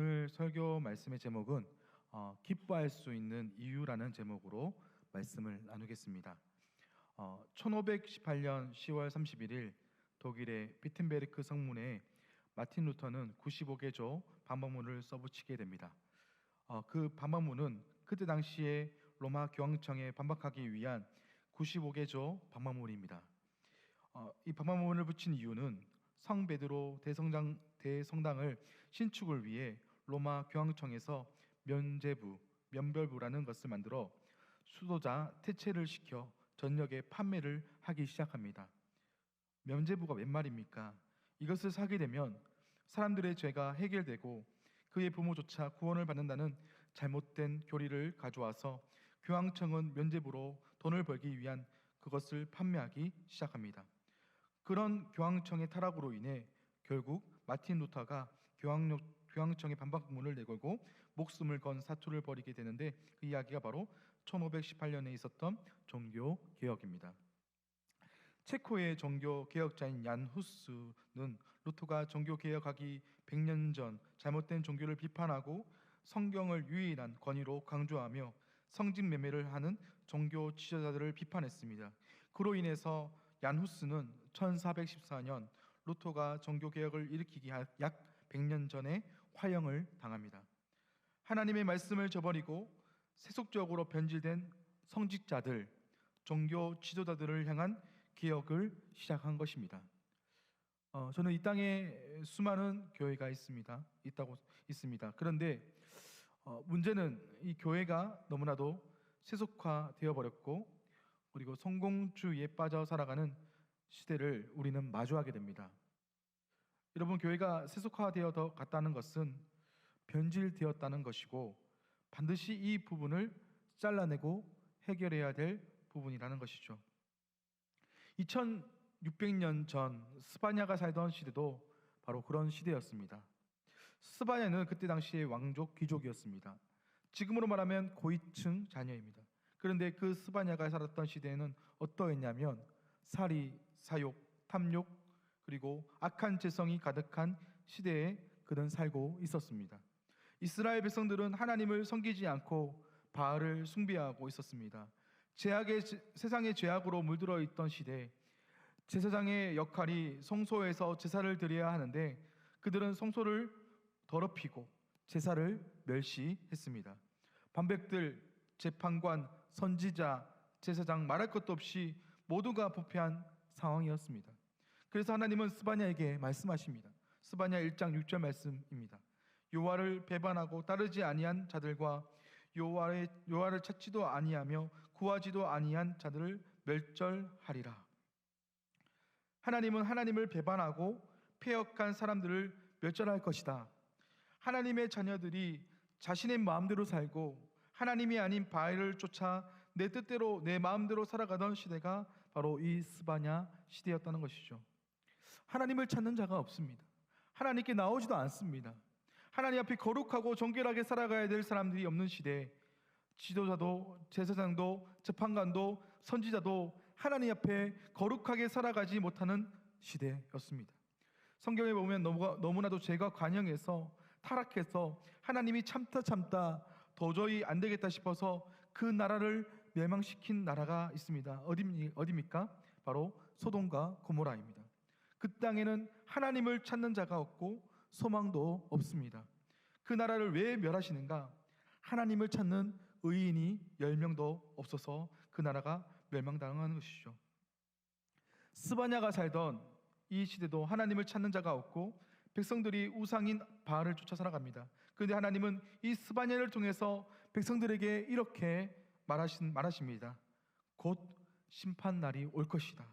오늘 설교 말씀의 제목은 어, 기뻐할 수 있는 이유라는 제목으로 말씀을 나누겠습니다. 어, 1518년 10월 31일 독일의 비튼베르크 성문에 마틴 루터는 95개조 방법문을 써붙이게 됩니다. 어, 그 방법문은 그때 당시에 로마 교황청에 반박하기 위한 95개조 방법문입니다. 어, 이 방법문을 붙인 이유는 성 베드로 대성당 대성당을 신축을 위해 로마 교황청에서 면제부, 면별부라는 것을 만들어 수도자 태체를 시켜 전역에 판매를 하기 시작합니다. 면제부가 웬 말입니까? 이것을 사게 되면 사람들의 죄가 해결되고 그의 부모조차 구원을 받는다는 잘못된 교리를 가져와서 교황청은 면제부로 돈을 벌기 위한 그것을 판매하기 시작합니다. 그런 교황청의 타락으로 인해 결국 마틴 루터가 교황, 교황청의 반박문을 내걸고 목숨을 건 사투를 벌이게 되는데 그 이야기가 바로 1518년에 있었던 종교 개혁입니다. 체코의 종교 개혁자인 얀 후스는 루터가 종교 개혁하기 100년 전 잘못된 종교를 비판하고 성경을 유일한 권위로 강조하며 성진 매매를 하는 종교 지도자들을 비판했습니다. 그로 인해서 얀 후스는 1414년 루터가 종교 개혁을 일으키기 약 100년 전에 화형을 당합니다. 하나님의 말씀을 저버리고 세속적으로 변질된 성직자들, 종교 지도자들을 향한 개혁을 시작한 것입니다. 어, 저는 이 땅에 수많은 교회가 있습니다. 있다고 있습니다. 그런데 어, 문제는 이 교회가 너무나도 세속화되어 버렸고 그리고 성공주의에 빠져 살아가는 시대를 우리는 마주하게 됩니다. 여러분 교회가 세속화되어 더 갔다는 것은 변질되었다는 것이고 반드시 이 부분을 잘라내고 해결해야 될 부분이라는 것이죠. 2600년 전 스파냐가 살던 시대도 바로 그런 시대였습니다. 스바냐는 그때 당시의 왕족 귀족이었습니다. 지금으로 말하면 고위층 자녀입니다. 그런데 그 스바냐가 살았던 시대에는 어떠했냐면 살이, 사욕, 탐욕 그리고 악한 재성이 가득한 시대에 그는 살고 있었습니다. 이스라엘 백성들은 하나님을 섬기지 않고 바알을 숭배하고 있었습니다. 죄악의 세상의 죄악으로 물들어 있던 시대 제사장의 역할이 성소에서 제사를 드려야 하는데 그들은 성소를 더럽히고 제사를 멸시했습니다. 반백들, 재판관, 선지자, 제사장 말할 것도 없이 모두가 부패한 상황이었습니다. 그래서 하나님은 스바냐에게 말씀하십니다. 스바냐 1장 6절 말씀입니다. 요하를 배반하고 따르지 아니한 자들과 요하의 요하를 찾지도 아니하며 구하지도 아니한 자들을 멸절하리라. 하나님은 하나님을 배반하고 폐역한 사람들을 멸절할 것이다. 하나님의 자녀들이 자신의 마음대로 살고 하나님이 아닌 바알을 쫓아 내 뜻대로 내 마음대로 살아가던 시대가 바로 이 스바냐 시대였다는 것이죠. 하나님을 찾는 자가 없습니다. 하나님께 나오지도 않습니다. 하나님 앞에 거룩하고 정결하게 살아가야 될 사람들이 없는 시대, 지도자도 제사장도 재판관도 선지자도 하나님 앞에 거룩하게 살아가지 못하는 시대였습니다. 성경에 보면 너무나도 죄가 관영해서 타락해서 하나님이 참다 참다 도저히 안 되겠다 싶어서 그 나라를 멸망시킨 나라가 있습니다. 어디, 어디입니까? 바로 소돔과 고모라입니다. 그 땅에는 하나님을 찾는 자가 없고 소망도 없습니다. 그 나라를 왜 멸하시는가? 하나님을 찾는 의인이 10명도 없어서 그 나라가 멸망당하는 것이죠. 스바냐가 살던 이 시대도 하나님을 찾는 자가 없고 백성들이 우상인 바알을 쫓아 살아갑니다. 그런데 하나님은 이 스바냐를 통해서 백성들에게 이렇게 말하신, 말하십니다. 곧 심판 날이 올 것이다.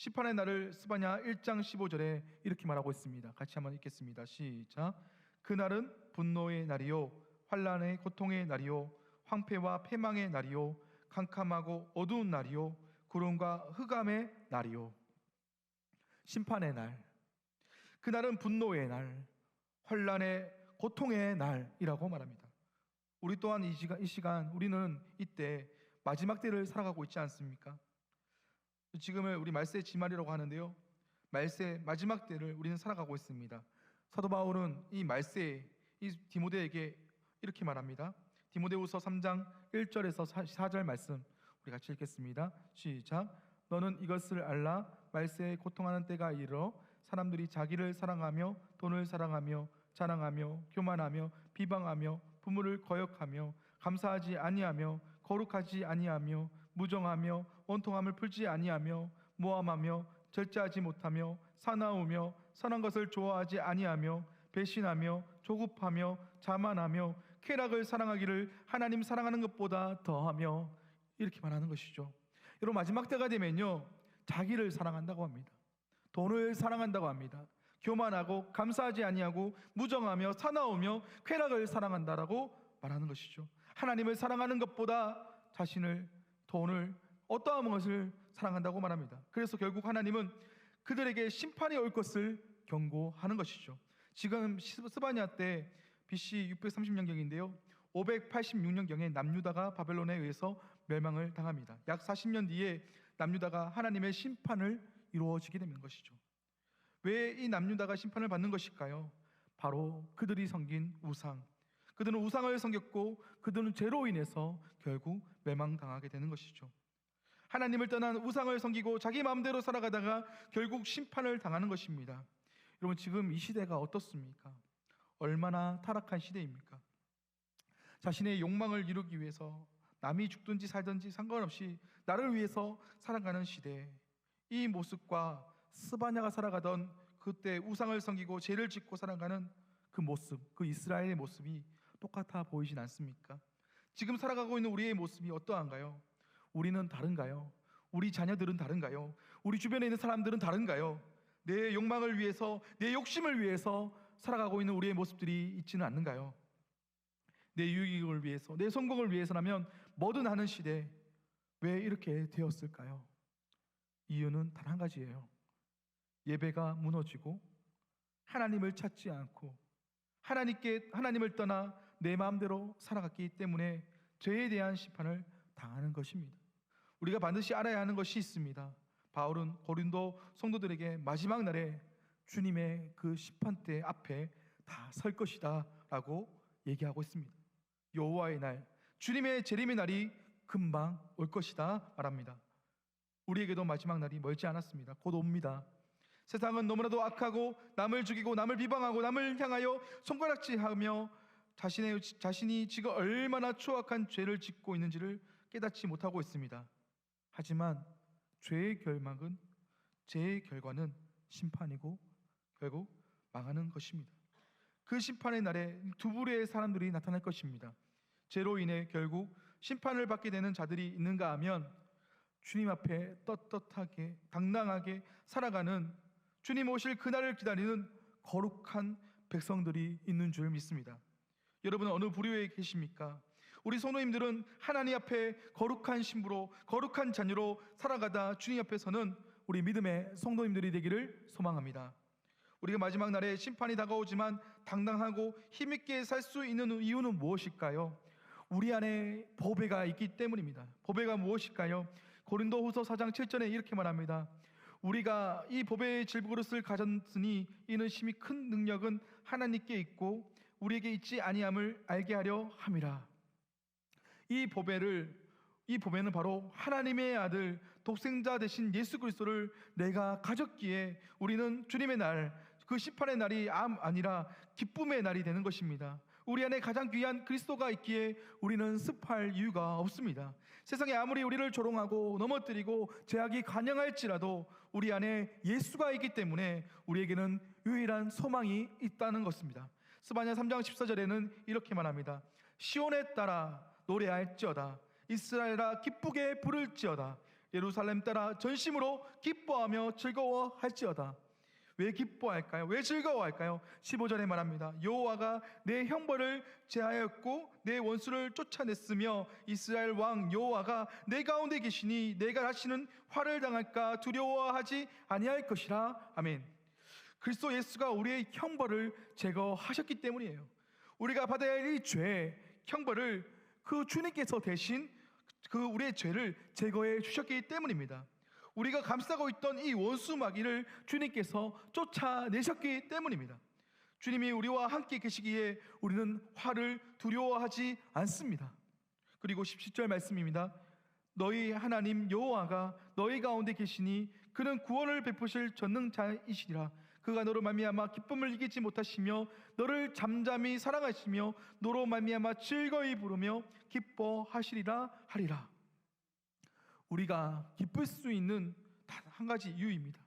심판의 날을 스바냐 1장 15절에 이렇게 말하고 있습니다. 같이 한번 읽겠습니다. 시작. 그날은 분노의 날이요 환란의 고통의 날이요 황폐와 패망의 날이요 캄캄하고 어두운 날이요 구름과 흑암의 날이요 심판의 날 그날은 분노의 날 환란의 고통의 날이라고 말합니다. 우리 또한 이 시간, 이 시간 우리는 이때 마지막 때를 살아가고 있지 않습니까? 지금을 우리 말세 지말이라고 하는데요. 말세 마지막 때를 우리는 살아가고 있습니다. 사도 바울은 이 말세 이 디모데에게 이렇게 말합니다. 디모데후서 3장 1절에서 4절 말씀 우리 같이 읽겠습니다. 시작. 너는 이것을 알라 말세에 고통하는 때가 이르러 사람들이 자기를 사랑하며 돈을 사랑하며 자랑하며 교만하며 비방하며 부모를 거역하며 감사하지 아니하며 거룩하지 아니하며 무정하며 원통함을 풀지 아니하며 모함하며 절제하지 못하며 사나우며 선한 것을 좋아하지 아니하며 배신하며 조급하며 자만하며 쾌락을 사랑하기를 하나님 사랑하는 것보다 더하며 이렇게 말하는 것이죠. 여러분 마지막 때가 되면요 자기를 사랑한다고 합니다. 돈을 사랑한다고 합니다. 교만하고 감사하지 아니하고 무정하며 사나우며 쾌락을 사랑한다라고 말하는 것이죠. 하나님을 사랑하는 것보다 자신을 돈을 어떠한 것을 사랑한다고 말합니다. 그래서 결국 하나님은 그들에게 심판이 올 것을 경고하는 것이죠. 지금 스바냐 때 BC 630년경인데요. 586년경에 남유다가 바벨론에 의해서 멸망을 당합니다. 약 40년 뒤에 남유다가 하나님의 심판을 이루어지게 되는 것이죠. 왜 이 남유다가 심판을 받는 것일까요? 바로 그들이 섬긴 우상. 그들은 우상을 섬겼고 그들은 죄로 인해서 결국 멸망당하게 되는 것이죠. 하나님을 떠난 우상을 섬기고 자기 마음대로 살아가다가 결국 심판을 당하는 것입니다. 여러분 지금 이 시대가 어떻습니까? 얼마나 타락한 시대입니까? 자신의 욕망을 이루기 위해서 남이 죽든지 살든지 상관없이 나를 위해서 살아가는 시대. 이 모습과 스바냐가 살아가던 그때 우상을 섬기고 죄를 짓고 살아가는 그 모습, 그 이스라엘의 모습이 똑같아 보이진 않습니까? 지금 살아가고 있는 우리의 모습이 어떠한가요? 우리는 다른가요? 우리 자녀들은 다른가요? 우리 주변에 있는 사람들은 다른가요? 내 욕망을 위해서, 내 욕심을 위해서 살아가고 있는 우리의 모습들이 있지는 않는가요? 내 유익을 위해서, 내 성공을 위해서라면 뭐든 하는 시대 왜 이렇게 되었을까요? 이유는 단 한 가지예요. 예배가 무너지고 하나님을 찾지 않고 하나님께 하나님을 떠나 내 마음대로 살아갔기 때문에 죄에 대한 심판을 당하는 것입니다. 우리가 반드시 알아야 하는 것이 있습니다. 바울은 고린도 성도들에게 마지막 날에 주님의 그 심판대 앞에 다 설 것이다라고 얘기하고 있습니다. 여호와의 날, 주님의 재림의 날이 금방 올 것이다 말합니다. 우리에게도 마지막 날이 멀지 않았습니다. 곧 옵니다. 세상은 너무나도 악하고 남을 죽이고 남을 비방하고 남을 향하여 손가락질하며 자신의 자신이 지금 얼마나 추악한 죄를 짓고 있는지를 깨닫지 못하고 있습니다. 하지만 죄의 결막은 죄의 결과는 심판이고 결국 망하는 것입니다. 그 심판의 날에 두 부류의 사람들이 나타날 것입니다. 죄로 인해 결국 심판을 받게 되는 자들이 있는가 하면 주님 앞에 떳떳하게 당당하게 살아가는 주님 오실 그날을 기다리는 거룩한 백성들이 있는 줄 믿습니다. 여러분은 어느 부류에 계십니까? 우리 성도님들은 하나님 앞에 거룩한 신부로 거룩한 자녀로 살아가다 주님 앞에서는 우리 믿음의 성도님들이 되기를 소망합니다. 우리가 마지막 날에 심판이 다가오지만 당당하고 힘있게 살 수 있는 이유는 무엇일까요? 우리 안에 보배가 있기 때문입니다. 보배가 무엇일까요? 고린도 후서 4장 7절에 이렇게 말합니다. 우리가 이 보배의 질그릇을 가졌으니 이는 심히 큰 능력은 하나님께 있고 우리에게 있지 아니함을 알게 하려 함이라. 이 보배를 이 보배는 바로 하나님의 아들 독생자 되신 예수 그리스도를 내가 가졌기에 우리는 주님의 날 그 심판의 날이 암 아니라 기쁨의 날이 되는 것입니다. 우리 안에 가장 귀한 그리스도가 있기에 우리는 습할 이유가 없습니다. 세상에 아무리 우리를 조롱하고 넘어뜨리고 제약이 간영할지라도 우리 안에 예수가 있기 때문에 우리에게는 유일한 소망이 있다는 것입니다. 스바냐 3장 14절에는 이렇게 말합니다. 시온에 따라 노래할지어다 이스라엘아 기쁘게 부를지어다 예루살렘 따라 전심으로 기뻐하며 즐거워할지어다 왜 기뻐할까요? 왜 즐거워할까요? 15절에 말합니다. 여호와가 내 형벌을 제하였고 내 원수를 쫓아냈으며 이스라엘 왕 여호와가 내 가운데 계시니 내가 다시는 화를 당할까 두려워하지 아니할 것이라. 아멘. 그리스도 예수가 우리의 형벌을 제거하셨기 때문이에요. 우리가 받아야 할 이 죄, 형벌을 그 주님께서 대신 그 우리의 죄를 제거해 주셨기 때문입니다. 우리가 감싸고 있던 이 원수 마귀를 주님께서 쫓아내셨기 때문입니다. 주님이 우리와 함께 계시기에 우리는 화를 두려워하지 않습니다. 그리고 17절 말씀입니다. 너희 하나님 여호와가 너희 가운데 계시니 그는 구원을 베푸실 전능자이시리라. 그가 너로 말미암아 기쁨을 이기지 못하시며 너를 잠잠히 사랑하시며 너로 말미암아 즐거이 부르며 기뻐하시리라 하리라. 우리가 기쁠 수 있는 단 한 가지 이유입니다.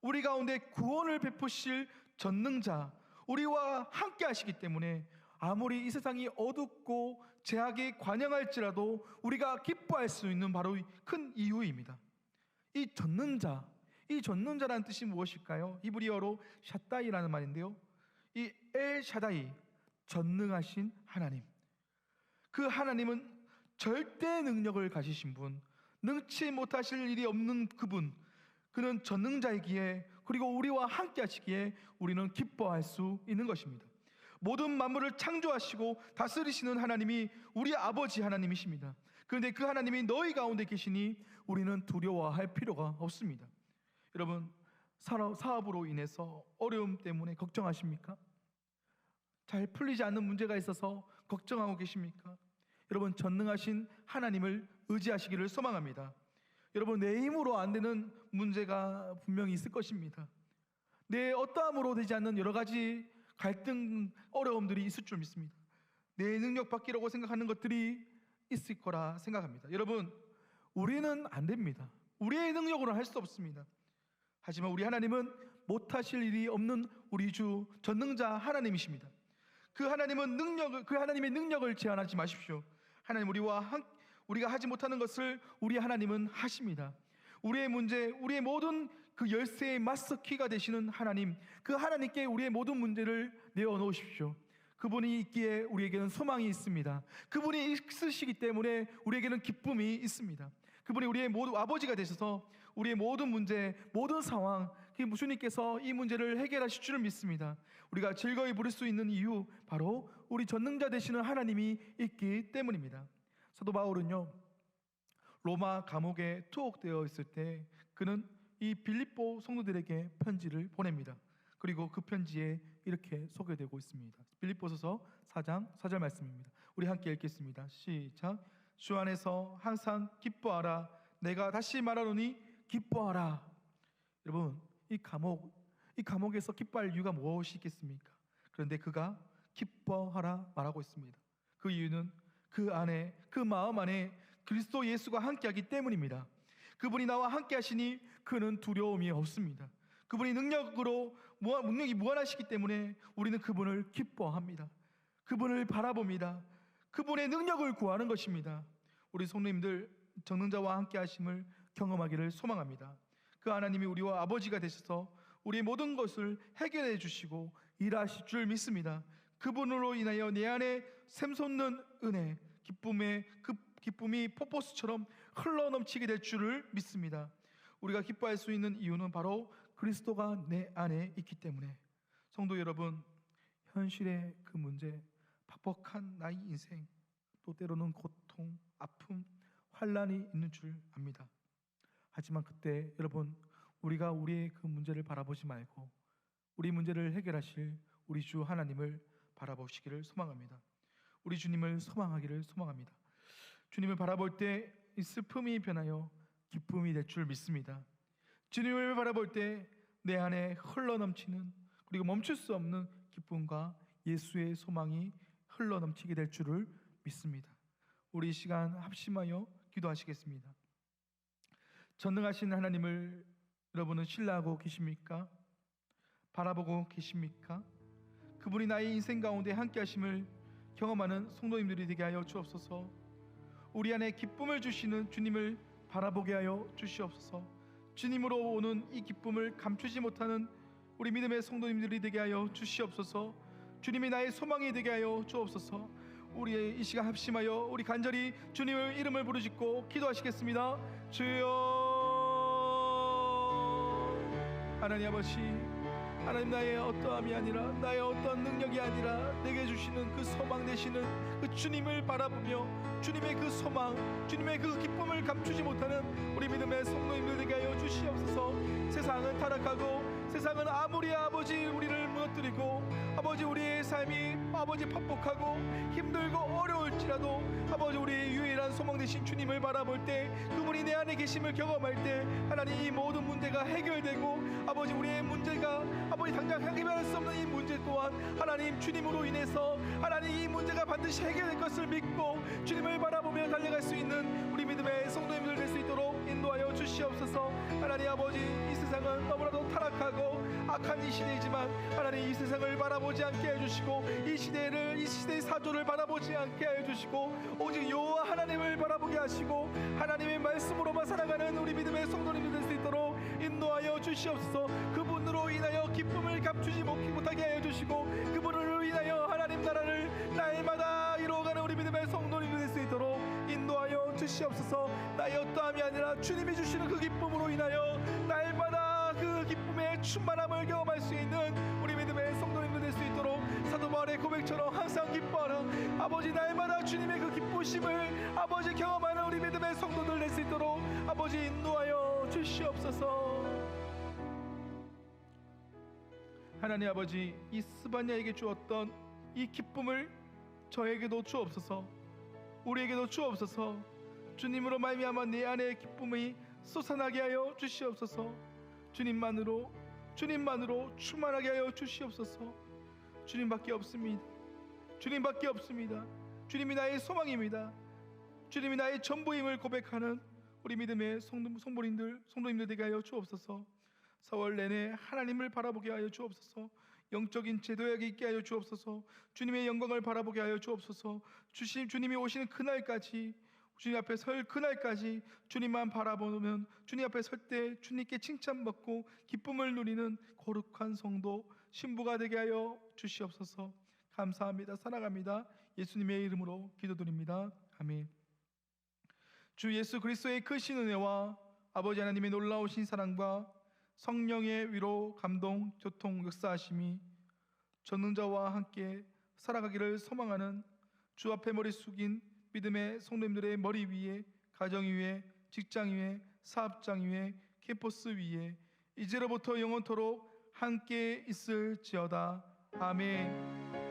우리 가운데 구원을 베푸실 전능자, 우리와 함께 하시기 때문에 아무리 이 세상이 어둡고 제약이 관영할지라도 우리가 기뻐할 수 있는 바로 이큰 이유입니다. 이 전능자, 이 전능자라는 뜻이 무엇일까요? 히브리어로 샤다이라는 말인데요. 이 엘샤다이, 전능하신 하나님. 그 하나님은 절대 능력을 가지신 분, 능치 못하실 일이 없는 그분, 그는 전능자이기에 그리고 우리와 함께 하시기에 우리는 기뻐할 수 있는 것입니다. 모든 만물을 창조하시고 다스리시는 하나님이 우리 아버지 하나님이십니다. 그런데 그 하나님이 너희 가운데 계시니 우리는 두려워할 필요가 없습니다. 여러분, 사업- 사업으로 인해서 어려움 때문에 걱정하십니까? 잘 풀리지 않는 문제가 있어서 걱정하고 계십니까? 여러분 전능하신 하나님을 의지하시기를 소망합니다. 여러분 내 힘으로 안 되는 문제가 분명히 있을 것입니다. 내 어떠함으로 되지 않는 여러 가지 갈등, 어려움들이 있을 줄 믿습니다. 내 능력 밖이라고 생각하는 것들이 있을 거라 생각합니다. 여러분 우리는 안 됩니다. 우리의 능력으로는 할수 없습니다. 하지만 우리 하나님은 못하실 일이 없는 우리 주 전능자 하나님이십니다. 그 하나님은 능력을 그 하나님의 능력을 제한하지 마십시오. 하나님 우리와 한, 우리가 하지 못하는 것을 우리 하나님은 하십니다. 우리의 문제, 우리의 모든 그 열쇠의 마스터 키가 되시는 하나님, 그 하나님께 우리의 모든 문제를 내어 놓으십시오. 그분이 있기에 우리에게는 소망이 있습니다. 그분이 있으시기 때문에 우리에게는 기쁨이 있습니다. 그분이 우리의 모두 아버지가 되셔서 우리의 모든 문제, 모든 상황, 그 주님께서 이 문제를 해결하실 줄을 믿습니다. 우리가 즐거이 부를 수 있는 이유 바로 우리 전능자 되시는 하나님이 있기 때문입니다. 사도 바울은요 로마 감옥에 투옥되어 있을 때 그는 이 빌립보 성도들에게 편지를 보냅니다. 그리고 그 편지에 이렇게 소개되고 있습니다. 빌립보서서 4장 4절 말씀입니다. 우리 함께 읽겠습니다. 시작. 주 안에서 항상 기뻐하라. 내가 다시 말하노니 기뻐하라. 여러분, 이 감옥 이 감옥에서 기뻐할 이유가 무엇이 있겠습니까? 그런데 그가 기뻐하라 말하고 있습니다. 그 이유는 그 안에 그 마음 안에 그리스도 예수가 함께하기 때문입니다. 그분이 나와 함께 하시니 그는 두려움이 없습니다. 그분이 능력으로 능력이 무한하시기 때문에 우리는 그분을 기뻐합니다. 그분을 바라봅니다. 그분의 능력을 구하는 것입니다. 우리 성도님들 정능자와 함께 하심을 경험하기를 소망합니다. 그 하나님이 우리와 아버지가 되셔서 우리의 모든 것을 해결해 주시고 일하실 줄 믿습니다. 그분으로 인하여 내 안에 샘솟는 은혜, 기쁨의 그 기쁨이 폭포수처럼 흘러 넘치게 될 줄을 믿습니다. 우리가 기뻐할 수 있는 이유는 바로 그리스도가 내 안에 있기 때문에 성도 여러분 현실의 그 문제, 팍팍한 나의 인생, 또 때로는 고통, 아픔, 환란이 있는 줄 압니다. 하지만 그때 여러분 우리가 우리의 그 문제를 바라보지 말고 우리 문제를 해결하실 우리 주 하나님을 바라보시기를 소망합니다. 우리 주님을 소망하기를 소망합니다. 주님을 바라볼 때 이 슬픔이 변하여 기쁨이 될 줄 믿습니다. 주님을 바라볼 때 내 안에 흘러 넘치는 그리고 멈출 수 없는 기쁨과 예수의 소망이 흘러 넘치게 될 줄을 믿습니다. 우리 이 시간 합심하여 기도하시겠습니다. 전능하신 하나님을 여러분은 신뢰하고 계십니까? 바라보고 계십니까? 그분이 나의 인생 가운데 함께 하심을 경험하는 성도님들이 되게 하여 주옵소서. 우리 안에 기쁨을 주시는 주님을 바라보게 하여 주시옵소서. 주님으로 오는 이 기쁨을 감추지 못하는 우리 믿음의 성도님들이 되게 하여 주시옵소서. 주님이 나의 소망이 되게 하여 주옵소서. 우리의 이 시간 합심하여 우리 간절히 주님의 이름을 부르짖고 기도하시겠습니다. 주여 하나님 아버지 하나님 나의 어떠함이 아니라 나의 어떠한 능력이 아니라 내게 주시는 그 소망 되시는 그 주님을 바라보며 주님의 그 소망 주님의 그 기쁨을 감추지 못하는 우리 믿음의 성도님들 되게 하여 주시옵소서. 세상은 타락하고 세상은 아무리 아버지 우리를 무너뜨리고 아버지 우리의 삶이 아버지 퍽퍽하고 힘들고 어려울지라도 아버지 우리의 유일한 소망 되신 주님을 바라볼 때 그분이 내 안에 계심을 경험할 때 하나님 이 모든 문제가 해결되고 아버지 우리의 문제가 아버지 당장 해결할 수 없는 이 문제 또한 하나님 주님으로 인해서 하나님 이 문제가 반드시 해결될 것을 믿고 주님을 바라보며 달려갈 수 있는 우리 믿음의 성도님들 될 수 있도록 인도하여 주시옵소서. 하나님 아버지 이 세상은 너무나도 타락하고 악한 이 시대이지만 하나님 이 세상을 바라보지 않게 해주시고 이 시대를 이 시대의 사조를 바라보지 않게 해주시고 오직 여호와 하나님을 바라보게 하시고 하나님의 말씀으로만 살아가는 우리 믿음의 성도님들 될 수 있도록 인도하여 주시옵소서. 그분으로 인하여 기쁨을 감추지 못- 못하게 하여 주시고 그분으로 인하여 하나님 나라를 날마다 이루어가는 우리 믿음의 성도님들 될수 있도록 인도하여 주시옵소서. 나의 어떠함이 아니라 주님이 주시는 그 기쁨으로 인하여 날마다 그 기쁨의 충만함을 경험할 수 있는 우리 믿음의 성도님들 될수 있도록 사도 바울의 고백처럼 항상 기뻐하라. 아버지 날마다 주님의 그 기쁘심을 아버지 경험하는 우리 믿음의 성도들 될 수 있도록 아버지 인도하여 주시옵소서 하나님 아버지 이 스바냐에게 주었던 이 기쁨을 저에게도 주옵소서. 우리에게도 주옵소서. 주님으로 말미암아 내 안에 기쁨이 솟아나게 하여 주시옵소서. 주님만으로 주님만으로 충만하게 하여 주시옵소서. 주님밖에 없습니다. 주님밖에 없습니다. 주님이 나의 소망입니다. 주님이 나의 전부임을 고백하는 우리 믿음의 성도, 성도님들 성도님들 되게 하여 주옵소서 4월 내내 하나님을 바라보게 하여 주옵소서. 영적인 제도약이 있게 하여 주옵소서. 주님의 영광을 바라보게 하여 주옵소서. 주님 주님이 오시는 그날까지 주님 앞에 설 그날까지 주님만 바라보면 주님 앞에 설 때 주님께 칭찬받고 기쁨을 누리는 거룩한 성도 신부가 되게 하여 주시옵소서. 감사합니다. 사랑합니다. 예수님의 이름으로 기도드립니다. 아멘. 주 예수 그리스도의 크신 은혜와 아버지 하나님의 놀라우신 사랑과 성령의 위로 감동 교통 역사하심이 전능자와 함께 살아가기를 소망하는 주 앞에 머리 숙인 믿음의 성도님들의 머리 위에 가정 위에 직장 위에 사업장 위에 캠퍼스 위에 이제로부터 영원토록 함께 있을지어다. 아멘